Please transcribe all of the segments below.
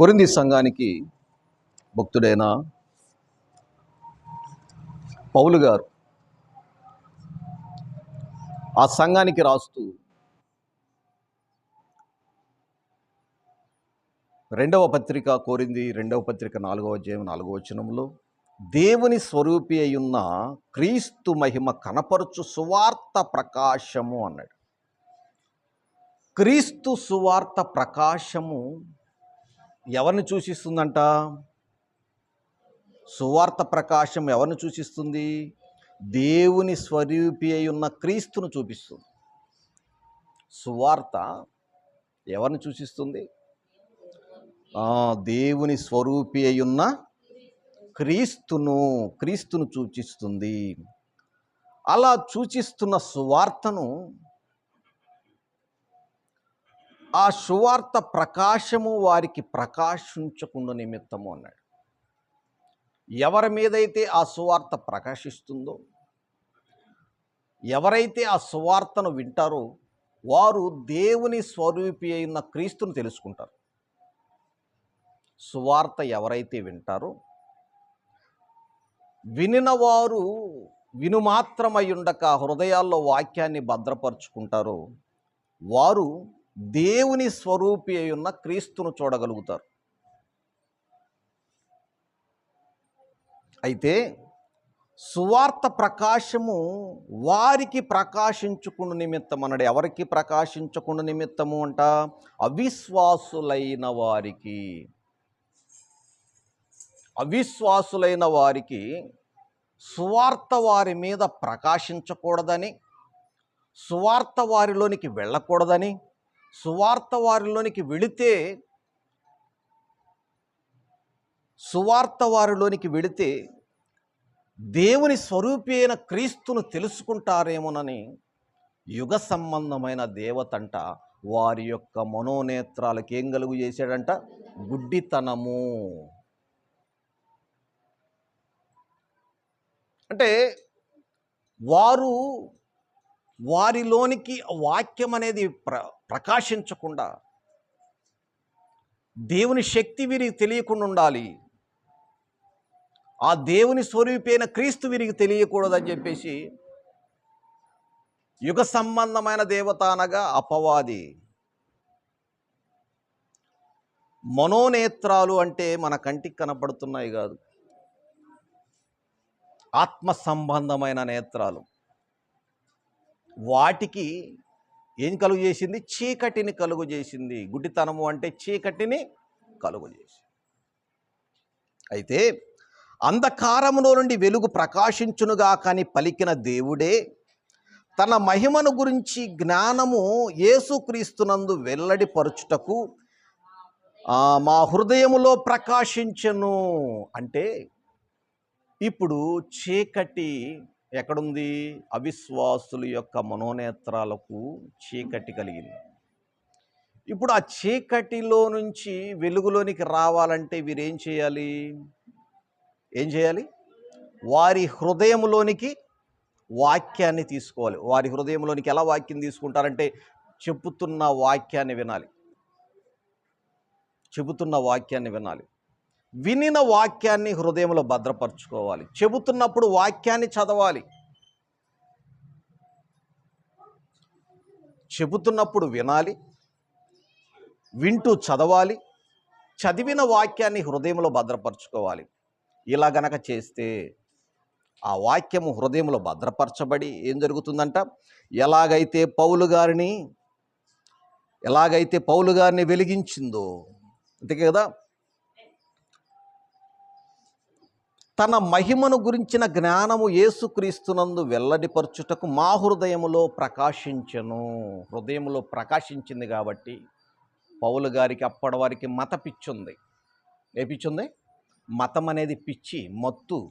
కొరింది సంఘానికి భక్తుడైన పౌలు గారు ఆ సంఘానికి రాస్తూ రెండవ పత్రిక కోరింది రెండవ పత్రిక నాలుగవ అధ్యాయం నాలుగవ వచనంలో దేవుని స్వరూపి అయ్యున్న క్రీస్తు మహిమ కనపరుచు సువార్త ప్రకాశము అన్నాడు. క్రీస్తు సువార్త ప్రకాశము ఎవరిని సూచిస్తుందంట సువార్త ప్రకాశం ఎవరిని సూచిస్తుంది దేవుని స్వరూపి అయి ఉన్న క్రీస్తును చూపిస్తుంది. సువార్త ఎవరిని సూచిస్తుంది దేవుని స్వరూపి అయి ఉన్న క్రీస్తును క్రీస్తును సూచిస్తుంది. అలా సూచిస్తున్న సువార్తను ఆ సువార్త ప్రకాశము వారికి ప్రకాశించకుండా నిమిత్తము అన్నాడు. ఎవరి మీదైతే ఆ సువార్త ప్రకాశిస్తుందో ఎవరైతే ఆ సువార్తను వింటారో వారు దేవుని స్వరూపి అయిన క్రీస్తును తెలుసుకుంటారు. సువార్త ఎవరైతే వింటారో వినిన వారు వినుమాత్రమై ఉండక హృదయాల్లో వాక్యాన్ని భద్రపరుచుకుంటారో వారు దేవుని స్వరూపి అయి ఉన్న క్రీస్తును చూడగలుగుతారు. అయితే సువార్త ప్రకాశము వారికి ప్రకాశించుకున్న నిమిత్తం అన్నాడు ఎవరికి ప్రకాశించకుండా నిమిత్తము అంట? అవిశ్వాసులైన వారికి. అవిశ్వాసులైన వారికి సువార్త వారి మీద ప్రకాశించకూడదని సువార్త వారిలోనికి వెళ్ళకూడదని సువార్త వారిలోనికి వెళితే సువార్త వారిలోనికి వెళితే దేవుని స్వరూపి అయిన క్రీస్తును తెలుసుకుంటారేమోనని యుగ సంబంధమైన దేవతంట వారి యొక్క మనోనేత్రాలకు ఏం కలుగు చేశాడంట? గుడ్డితనము. అంటే వారు వారిలోనికి వాక్యం అనేది ప్ర ప్రకాశించకుండా దేవుని శక్తి వీరికి తెలియకుండా ఉండాలి. ఆ దేవుని స్వరూపైన క్రీస్తు వీరికి తెలియకూడదని చెప్పేసి యుగ సంబంధమైన దేవత అనగా అపవాది. మనోనేత్రాలు అంటే మన కంటికి కనపడుతున్నాయి కాదు. ఆత్మ సంబంధమైన నేత్రాలు. వాటికి ఏం కలుగు చేసింది చీకటిని కలుగు చేసింది గుడ్డితనము అంటే చీకటిని కలుగు చేసింది అయితే అంధకారములో నుండి వెలుగు ప్రకాశించునుగా కానీ పలికిన దేవుడే తన మహిమను గురించి జ్ఞానము యేసుక్రీస్తునందు వెల్లడిపరుచుటకు మా హృదయములో ప్రకాశించను. అంటే ఇప్పుడు చీకటి ఎక్కడుంది? అవిశ్వాసుల యొక్క మనోనేత్రాలకు చీకటి కలిగింది. ఇప్పుడు ఆ చీకటిలో నుంచి వెలుగులోనికి రావాలంటే వీరేం చేయాలి? ఏం చేయాలి? వారి హృదయంలోనికి వాక్యాన్ని తీసుకోవాలి. వారి హృదయంలోనికి ఎలా వాక్యం తీసుకుంటారంటే చెబుతున్న వాక్యాన్ని వినాలి. చెబుతున్న వాక్యాన్ని వినాలి. వినిన వాక్యాన్ని హృదయంలో భద్రపరచుకోవాలి. చెబుతున్నప్పుడు వాక్యాన్ని చదవాలి. చెబుతున్నప్పుడు వినాలి. వింటూ చదవాలి. చదివిన వాక్యాన్ని హృదయంలో భద్రపరచుకోవాలి. ఇలా గనక చేస్తే ఆ వాక్యము హృదయంలో భద్రపరచబడి ఏం జరుగుతుందంట? ఎలాగైతే పౌలు గారిని ఎలాగైతే పౌలు గారిని వెలిగించిందో అంతే కదా? తన మహిమను గురించిన జ్ఞానము యేసుక్రీస్తునందు వెల్లడిపరచుటకు మా హృదయములో ప్రకాశించను. హృదయములో ప్రకాశించింది కాబట్టి పౌలు గారికి అప్పటి వారికి మత పిచ్చుంది ఏ పిచ్చుంది? మతం అనేది పిచ్చి మత్తు.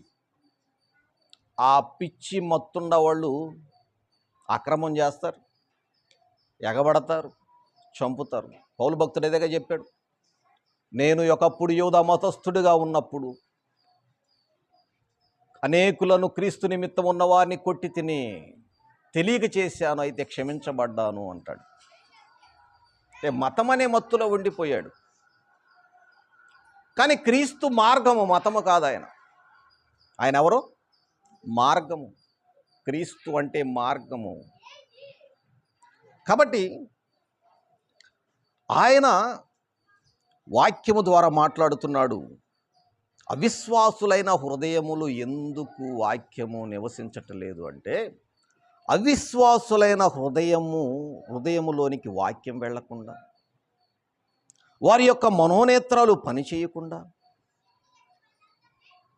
ఆ పిచ్చి మత్తుండ వాళ్ళు అక్రమం చేస్తారు ఎగబడతారు చంపుతారు. పౌలు భక్తుడు ఏదేగా చెప్పాడు నేను ఒకప్పుడు యోధ మతస్థుడిగా ఉన్నప్పుడు అనేకులను క్రీస్తు నిమిత్తం ఉన్నవారిని కొట్టి తిని తెలియక చేశాను అయితే క్షమించబడ్డాను అంటాడు. అంటే మతం అనే మత్తులో ఉండిపోయాడు. కానీ క్రీస్తు మార్గము మతము కాదు ఆయన. ఆయన ఎవరు? మార్గము. క్రీస్తు అంటే మార్గము. కాబట్టి ఆయన వాక్యము ద్వారా మాట్లాడుతున్నాడు. అవిశ్వాసులైన హృదయములు ఎందుకు వాక్యము నివసించటలేదు అంటే అవిశ్వాసులైన హృదయము హృదయములోనికి వాక్యం వెళ్ళకుండా వారి యొక్క మనోనేత్రాలు పనిచేయకుండా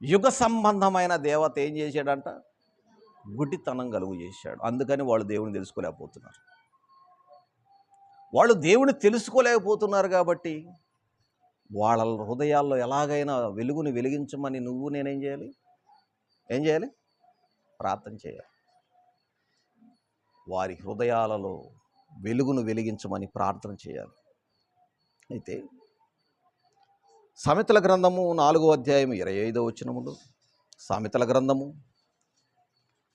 యుగ సంబంధమైన దేవత ఏం చేశాడంట? గుడితనం కలుగు చేశాడు. అందుకని వాళ్ళు దేవుని తెలుసుకోలేకపోతున్నారు. వాళ్ళు దేవుని తెలుసుకోలేకపోతున్నారు కాబట్టి వాళ్ళ హృదయాల్లో ఎలాగైనా వెలుగుని వెలిగించమని నువ్వు నేనేం చేయాలి? ఏం చేయాలి? ప్రార్థన చేయాలి. వారి హృదయాలలో వెలుగును వెలిగించమని ప్రార్థన చేయాలి. అయితే సామెతల గ్రంథము నాలుగో అధ్యాయం ఇరవై ఐదో వచనములు సామెతల గ్రంథము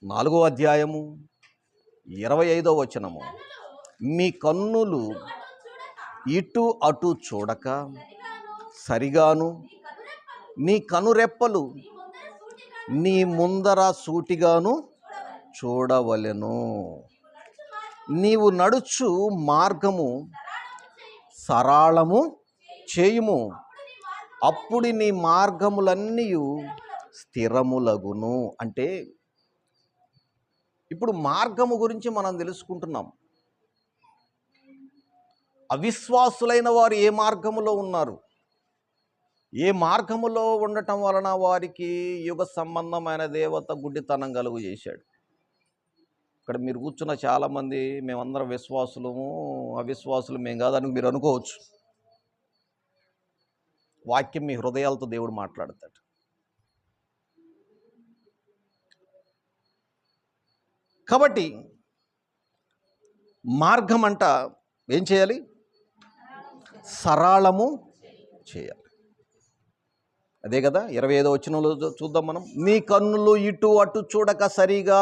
నాలుగో అధ్యాయము ఇరవై ఐదో వచనము మీ కన్నులు ఇటు అటు చూడక సరిగాను. నీ కనురెప్పలు నీ ముందర సూటిగాను చూడవలెను. నీవు నడుచు మార్గము సరళము చేయుము. అప్పుడు నీ మార్గములన్నీ స్థిరములగును. అంటే ఇప్పుడు మార్గము గురించి మనం తెలుసుకుంటున్నాం. అవిశ్వాసులైన వారు ఏ మార్గములో ఉన్నారు? ఏ మార్గములో ఉండటం వలన వారికి యుగ సంబంధమైన దేవత గుడ్డితనం కలుగు చేశాడు. ఇక్కడ మీరు కూర్చున్న చాలామంది మేమందరం విశ్వాసులము అవిశ్వాసులు మేము కాదని మీరు అనుకోవచ్చు. వాక్యం మీ హృదయాలతో దేవుడు మాట్లాడతాడు. కాబట్టి మార్గం అంట ఏం చేయాలి? సరళము చేయాలి. అదే కదా ఇరవై ఐదో వచ్చినలో చూద్దాం మనం. నీ కన్నులు ఇటు అటు చూడక సరిగా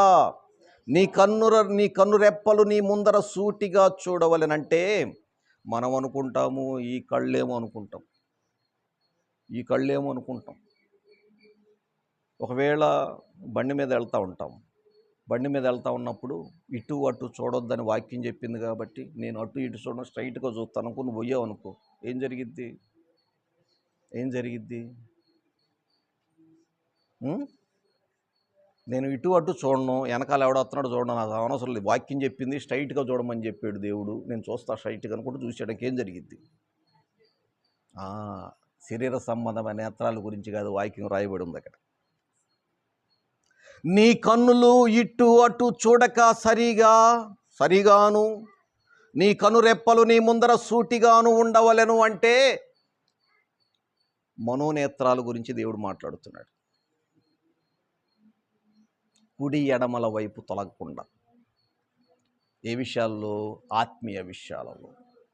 నీ కన్నుర నీ కన్నురెప్పలు నీ ముందర సూటిగా చూడవలెనంటే మనం అనుకుంటాము ఈ కళ్ళేమో అనుకుంటాం. ఈ కళ్ళేమో అనుకుంటాం. ఒకవేళ బండి మీద వెళ్తూ ఉంటాం. బండి మీద వెళ్తూ ఉన్నప్పుడు ఇటు అటు చూడొద్దని వాక్యం చెప్పింది కాబట్టి నేను అటు ఇటు చూడడం స్ట్రైట్గా చూస్తాను అనుకో నువ్వు పోయావు అనుకో ఏం జరిగిద్ది? ఏం జరిగిద్ది? నేను ఇటు అటు చూడను వెనకాల ఎవడో వస్తున్నాడు చూడను నాకు అనవసరం లేదు. వాక్యం చెప్పింది స్ట్రైట్గా చూడమని చెప్పాడు దేవుడు. నేను చూస్తా స్ట్రైట్గా అనుకుంటూ చూసేయడానికి ఏం జరిగింది శరీర సంబంధమైన నేత్రాల గురించి కాదు వాక్యం రాయబడి ఉంది అక్కడ. నీ కన్నులు ఇటు అటు చూడక సరిగా సరిగాను. నీ కనురెప్పలు నీ ముందర సూటిగాను ఉండవలెను అంటే మనోనేత్రాల గురించి దేవుడు మాట్లాడుతున్నాడు. కుడి ఎడమల వైపు తొలగకుండా. ఏ విషయాల్లో? ఆత్మీయ విషయాలలో.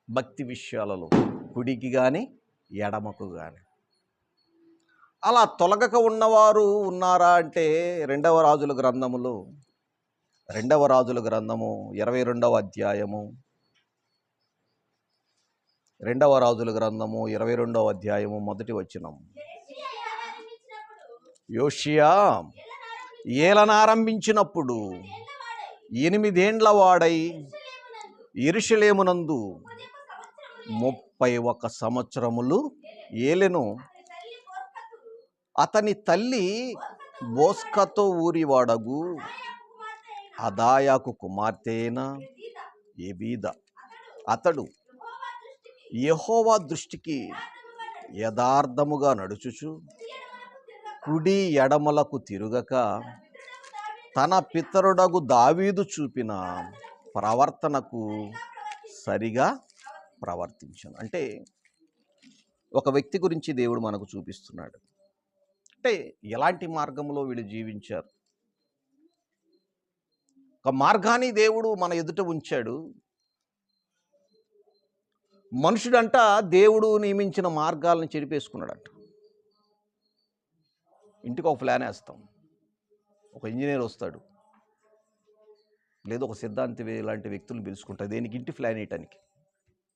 భక్తి విషయాలలో. కుడికి కానీ ఎడమకు కానీ అలా తొలగక ఉన్నవారు ఉన్నారా అంటే రెండవ రాజుల గ్రంథములు రెండవ రాజుల గ్రంథము ఇరవై రెండవ అధ్యాయము రెండవ రాజుల గ్రంథము ఇరవై రెండవ అధ్యాయము మొదటి వచ్చినం యోషియా ఏలనారంభించినప్పుడు ఎనిమిదేండ్ల వాడై ఇరుషలేమునందు ముప్పై ఒక సంవత్సరములు ఏలెను. అతని తల్లి బోస్కతో ఊరివాడగు. అదాయాకు కుమార్తె అయిన ఎబీద అతడు యహోవా దృష్టికి యథార్థముగా నడుచుచు కుడి ఎడమలకు తిరుగక తన పితరుడగు దావీదు చూపిన ప్రవర్తనకు సరిగా ప్రవర్తించను. అంటే ఒక వ్యక్తి గురించి దేవుడు మనకు చూపిస్తున్నాడు. అంటే ఎలాంటి మార్గంలో వీళ్ళు జీవించారు? ఒక మార్గాన్ని దేవుడు మన ఎదుట ఉంచాడు. మనుషుడంట దేవుడు నియమించిన మార్గాలను చెరిపేసుకున్నాడంట. ఇంటికి ఒక ప్లాన్ వేస్తాం. ఒక ఇంజనీర్ వస్తాడు. లేదా ఒక సిద్ధాంతి లాంటి వ్యక్తులను పిలుచుకుంటారు దేనికి? ఇంటి ప్లాన్ వేయటానికి.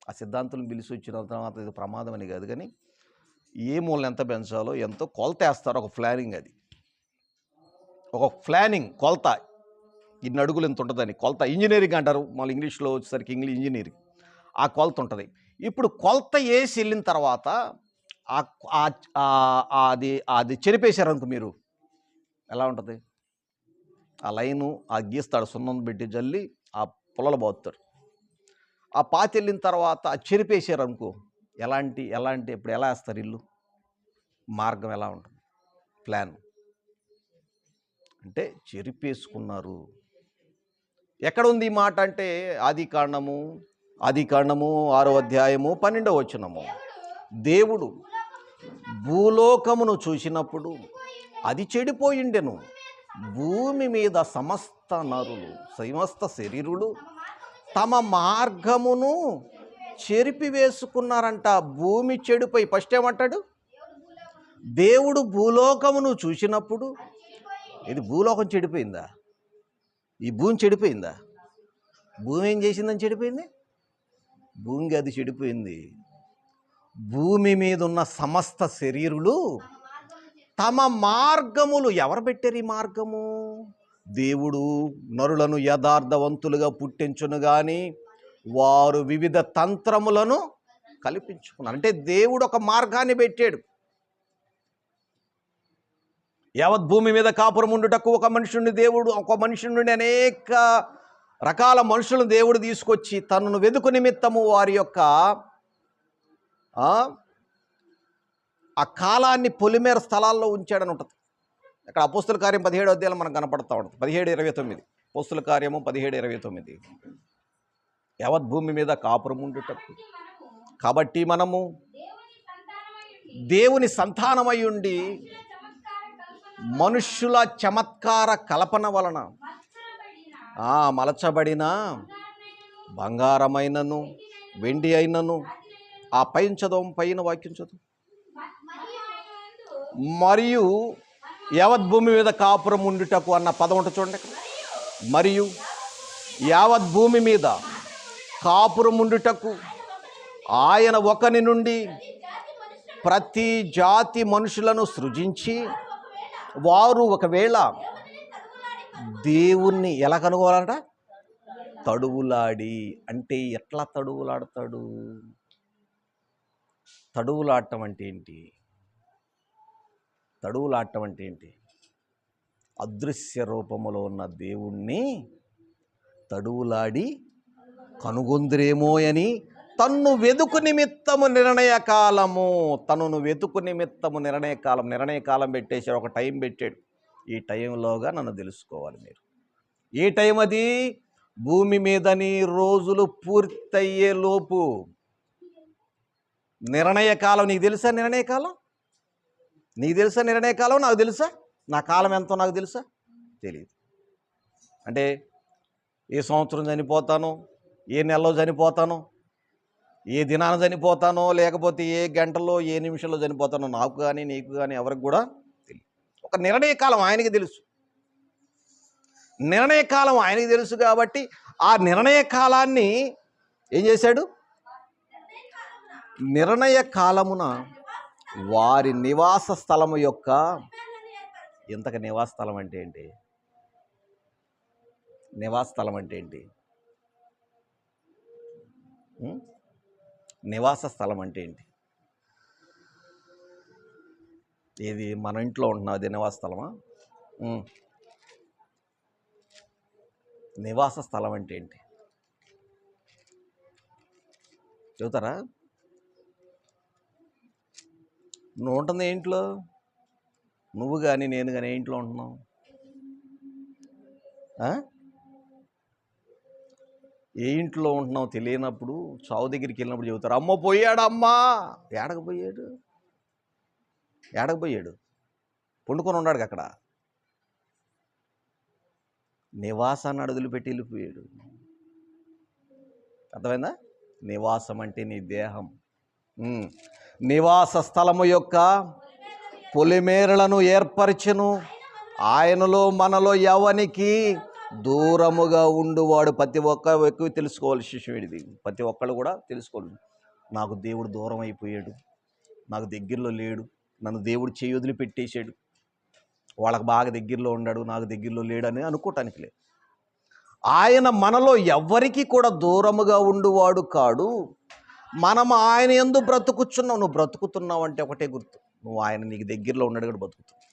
ఆ సిద్ధాంతులను పిలిచి వచ్చిన తర్వాత ఇది ప్రమాదం అని కాదు కానీ ఏ మూలను ఎంత పెంచాలో ఎంతో కొలత వేస్తారు ఒక ప్లానింగ్ అది. ఒక ప్లానింగ్ కొలత. ఇన్ని అడుగులు ఎంత ఉంటుందని. కొలత ఇంజనీరింగ్ అంటారు. మళ్ళీ ఇంగ్లీష్లో వచ్చేసరికి ఇంగ్లీష్ ఇంజనీరింగ్. ఆ కొలత ఉంటుంది. ఇప్పుడు కొలత వేసి వెళ్ళిన తర్వాత అది అది చెరిపేశారనుకో మీరు. ఎలా ఉంటుంది? ఆ లైను ఆ గీస్తాడు సున్నం పెట్టి జల్లి ఆ పొలలు బాగుతాడు ఆ పాతి వెళ్ళిన తర్వాత ఆ చెరిపేశారు అనుకో ఎలాంటి ఎలాంటి ఇప్పుడు ఎలా వేస్తారు ఇల్లు? మార్గం ఎలా ఉంటుంది? ప్లాన్. అంటే చెరిపేసుకున్నారు. ఎక్కడ ఉంది ఈ మాట అంటే ఆది కాండము ఆది కాండము ఆరో అధ్యాయము పన్నెండవ వచనము. దేవుడు భూలోకమును చూసినప్పుడు అది చెడిపోయిండెను. భూమి మీద సమస్త నరులు సమస్త శరీరులు తమ మార్గమును చెరిపి వేసుకున్నారంట భూమి చెడిపోయి ఫస్ట్ ఏమంటాడు? దేవుడు భూలోకమును చూసినప్పుడు ఇది భూలోకం చెడిపోయిందా? ఈ భూమి చెడిపోయిందా? భూమి ఏం చేసిందని చెడిపోయింది? భూమికి అది చెడిపోయింది. భూమి మీద ఉన్న సమస్త శరీరులు తమ మార్గములు ఎవరు పెట్టారు ఈ మార్గము? దేవుడు నరులను యథార్థవంతులుగా పుట్టించును కానీ వారు వివిధ తంత్రములను కల్పించుకున్నారు. అంటే దేవుడు ఒక మార్గాన్ని పెట్టాడు. యావత్ భూమి మీద కాపురం ఉండుటకు ఒక మనుషుని దేవుడు ఒక మనిషి నుండి అనేక రకాల మనుషులను దేవుడు తీసుకొచ్చి తనను వెతుకు నిమిత్తము వారి యొక్క ఆ, కాలాన్ని పొలిమేర స్థలాల్లో ఉంచాడని ఉంటుంది. అక్కడ అపోస్తుల కార్యం పదిహేడు అధ్యాయులు మనకు కనపడతా ఉంటుంది. పదిహేడు ఇరవై తొమ్మిది. అపోస్తుల కార్యము పదిహేడు ఇరవై తొమ్మిది. యావత్ భూమి మీద కాపురం ఉండుటకు. కాబట్టి మనము దేవుని సంతానమై ఉండి మనుష్యుల చమత్కార కల్పన వలన మలచబడిన బంగారమైనను వెండి అయినను ఆ పైన చదవం పైన వాక్యం చదువు. మరియు యావత్ భూమి మీద కాపురం ఉండుటకు అన్న పదం ఉంటుంది చూడండి అక్కడ. మరియు యావత్ భూమి మీద కాపురం ఉండుటకు ఆయన ఒకని నుండి ప్రతి జాతి మనుషులను సృజించి వారు ఒకవేళ దేవుణ్ణి ఎలా కనుగోవాలంట తడువులాడి. అంటే ఎట్లా తడువులాడతాడు? తడువులాడటం అంటే ఏంటి? తడువులాడటం అంటే ఏంటి? అదృశ్య రూపములో ఉన్న దేవుణ్ణి తడువులాడి కనుగొందిరేమో అని తన్ను వెతుకు నిమిత్తము నిర్ణయ కాలము తనను వెతుకు నిమిత్తము నిర్ణయ కాలం నిర్ణయ కాలం పెట్టేశాడు ఒక టైం పెట్టాడు. ఈ టైంలోగా నన్ను తెలుసుకోవాలి మీరు. ఏ టైం అది? భూమి మీదని రోజులు పూర్తయ్యే లోపు నిర్ణయ కాలం నీకు తెలుసా నిర్ణయ కాలం? నీకు తెలుసా నిర్ణయ కాలం? నాకు తెలుసా? నా కాలం ఎంతో నాకు తెలుసా? తెలియదు అంటే ఏ సంవత్సరం చనిపోతానో? ఏ నెలలో చనిపోతానో? ఏ దినాన చనిపోతానో? లేకపోతే ఏ గంటలో ఏ నిమిషంలో చనిపోతానో? నాకు కానీ నీకు కానీ ఎవరికి కూడా తెలియదు ఒక నిర్ణయ కాలం ఆయనకి తెలుసు. నిర్ణయ కాలం ఆయనకి తెలుసు కాబట్టి ఆ నిర్ణయ కాలాన్ని ఏం చేశాడు? నిర్ణయ కాలమున వారి నివాస స్థలము యొక్క ఇంతక నివాస స్థలం అంటే ఏంటి? నివాస స్థలం అంటే ఏంటి? నివాస స్థలం అంటే ఏంటి? ఏది? మన ఇంట్లో ఉంటున్నా అది నివాస స్థలమా? నివాస స్థలం అంటే ఏంటి? చెబుతారా? నువ్వు ఉంటుంది ఏంట్లో ఇంట్లో? నువ్వు కానీ నేను కానీ ఏ ఇంట్లో ఉంటున్నావు ఏ ఇంట్లో ఉంటున్నావు తెలియనప్పుడు చావు దగ్గరికి వెళ్ళినప్పుడు చెబుతారు అమ్మ పోయాడు అమ్మా ఏడకపోయాడు పోయాడు పోయాడు? పండుకొని ఉన్నాడు అక్కడ? నివాసాన్ని అడుగులు పెట్టి వెళ్ళిపోయాడు. అర్థమైందా? నివాసం అంటే నీ దేహం. నివాస స్థలము యొక్క పొలిమేరలను ఏర్పరిచెను. ఆయనలో మనలో ఎవనికి దూరముగా ఉండువాడు ప్రతి ఒక్క ఎక్కువ తెలుసుకోవాలి శిష్యుడిది. ప్రతి ఒక్కళ్ళు కూడా తెలుసుకోవాలి. నాకు దేవుడు దూరం అయిపోయాడు. నాకు దగ్గరలో లేడు. నన్ను దేవుడు చేయి వదిలిపెట్టేశాడు. వాళ్ళకి బాగా దగ్గరలో ఉన్నాడు. నాకు దగ్గరలో లేడు అని అనుకోవటానికి లేదు. ఆయన మనలో ఎవ్వరికీ కూడా దూరముగా ఉండువాడు కాడు. మనం ఆయన ఎందు బ్రతుకుచున్నావు నువ్వు బ్రతుకుతున్నావు అంటే ఒకటే గుర్తు. నువ్వు ఆయన నీకు దగ్గరలో ఉన్నాడు కూడా బ్రతుకుతున్నావు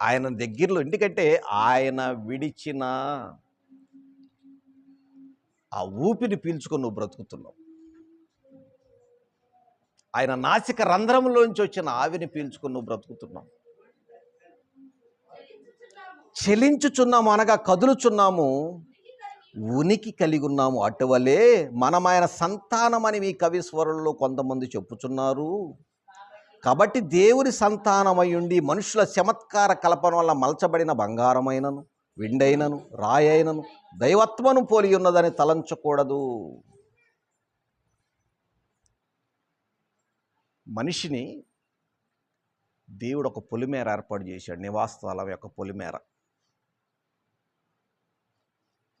ఆయన దగ్గరలో ఎందుకంటే ఆయన విడిచిన ఆ ఊపిరి పీల్చుకొని నువ్వు బ్రతుకుతున్నావు. ఆయన నాసిక రంధ్రంలోంచి వచ్చిన ఆవిని పీల్చుకొని నువ్వు బ్రతుకుతున్నావు. చెలించుచున్నాము అనగా కదులుచున్నాము. ఉనికి కలిగి ఉన్నాము అటువలే మనమైన సంతానమని మీ కవిస్వరంలో కొంతమంది చెప్పుచున్నారు. కాబట్టి దేవుని సంతానమై ఉండి మనుషుల చమత్కార కల్పన వల్ల మలచబడిన బంగారమైనను విండైనను రాయైనను దైవత్వను పోలి ఉన్నదని తలంచకూడదు. మనిషిని దేవుడు ఒక పొలిమేర ఏర్పాటు చేశాడు నివాస స్థలం యొక్క పొలిమేర.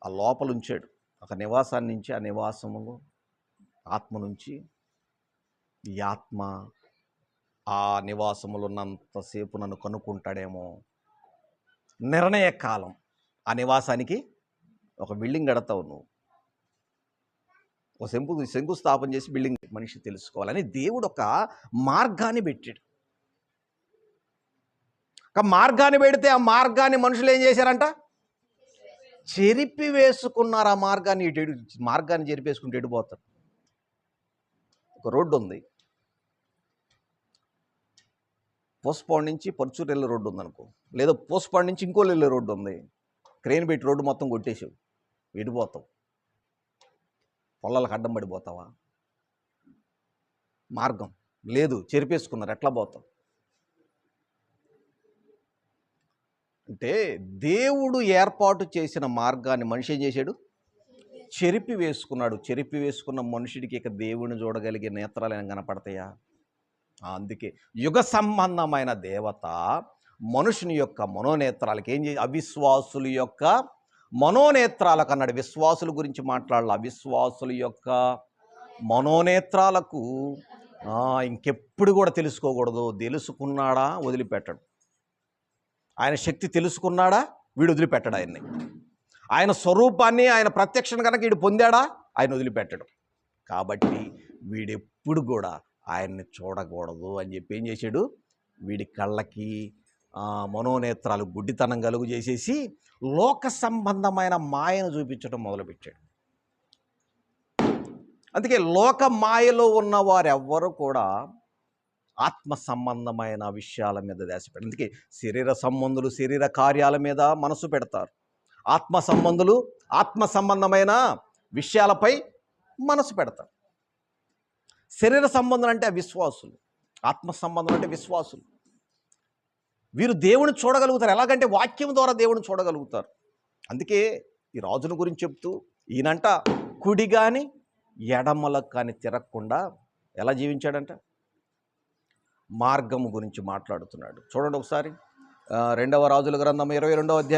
ఆ లోపల ఉంచాడు ఒక నివాసాన్ని నుంచి ఆ నివాసములో ఆత్మ నుంచి ఈ ఆత్మ ఆ నివాసములో ఉన్నంతసేపు నన్ను కనుక్కుంటాడేమో. నిర్ణయ కాలం. ఆ నివాసానికి ఒక బిల్డింగ్ కడతావు నువ్వు. ఒక శంకు శంకుస్థాపన చేసి బిల్డింగ్ మనిషి తెలుసుకోవాలని దేవుడు ఒక మార్గాన్ని పెట్టాడు. ఒక మార్గాన్ని పెడితే ఆ మార్గాన్ని మనుషులు ఏం చేశారంట? చెరిపి వేసుకున్నారు ఆ మార్గాన్ని ఇటు ఇటు మార్గాన్ని చెరిపేసుకుంటే ఎడిపోతారు ఒక రోడ్డు ఉంది. పోస్పాడ్ నుంచి పరుచూరు వెళ్ళే రోడ్డు ఉందనుకో లేదా పోస్పాడ్ నుంచి ఇంకో వెళ్ళే రోడ్డు ఉంది. క్రెయిన్ పెట్టి రోడ్డు మొత్తం కొట్టేసావు. విడిపోతావు పొలాలకు అడ్డం పడిపోతావా? మార్గం లేదు. చెరిపేసుకున్నారు. ఎట్లా పోతావు? అంటే దేవుడు ఏర్పాటు చేసిన మార్గాన్ని మనిషి ఏం చేశాడు? చెరిపి వేసుకున్నాడు. చెరిపి వేసుకున్న మనుషుడికి ఇక దేవుడిని చూడగలిగే నేత్రాలు ఏమైనా కనపడతాయా? అందుకే యుగ సంబంధమైన దేవత మనుషుని యొక్క మనోనేత్రాలకు ఏం చే అవిశ్వాసుల యొక్క మనోనేత్రాలకు అన్నాడు. విశ్వాసుల గురించి మాట్లాడాలి? అవిశ్వాసుల యొక్క మనోనేత్రాలకు ఇంకెప్పుడు కూడా తెలుసుకోకూడదు. తెలుసుకున్నాడా? వదిలిపెట్టడు. ఆయన శక్తి తెలుసుకున్నాడా? వీడు వదిలిపెట్టడు ఆయన్ని. ఆయన స్వరూపాన్ని ఆయన ప్రత్యక్షను కనుక వీడు పొందాడా? ఆయన వదిలిపెట్టడు. కాబట్టి వీడెప్పుడు కూడా ఆయన్ని చూడకూడదు అని చెప్పి ఏం చేశాడు? వీడి కళ్ళకి మనోనేత్రాలు గుడ్డితనం కలుగు చేసేసి లోక సంబంధమైన మాయను చూపించడం మొదలుపెట్టాడు. అందుకే లోక మాయలో ఉన్న వారెవ్వరూ కూడా ఆత్మ సంబంధమైన విషయాల మీద ధ్యాస పెట్టారు అందుకే శరీర సంబంధులు శరీర కార్యాల మీద మనసు పెడతారు. ఆత్మ సంబంధులు ఆత్మ సంబంధమైన విషయాలపై మనసు పెడతారు. శరీర సంబంధం అంటే విశ్వాసులు. ఆత్మ సంబంధం అంటే విశ్వాసులు. వీరు దేవుని చూడగలుగుతారు. ఎలాగంటే వాక్యం ద్వారా దేవుని చూడగలుగుతారు. అందుకే ఈ రాజుని గురించి చెప్తూ ఈయనంట కుడి కానీ ఎడమలకు కానీ తిరగకుండా ఎలా జీవించాడంట? మార్గము గురించి మాట్లాడుతున్నాడు. చూడండి ఒకసారి. రెండవ రాజుల గ్రంథం ఇరవై రెండవ అధ్యాయం.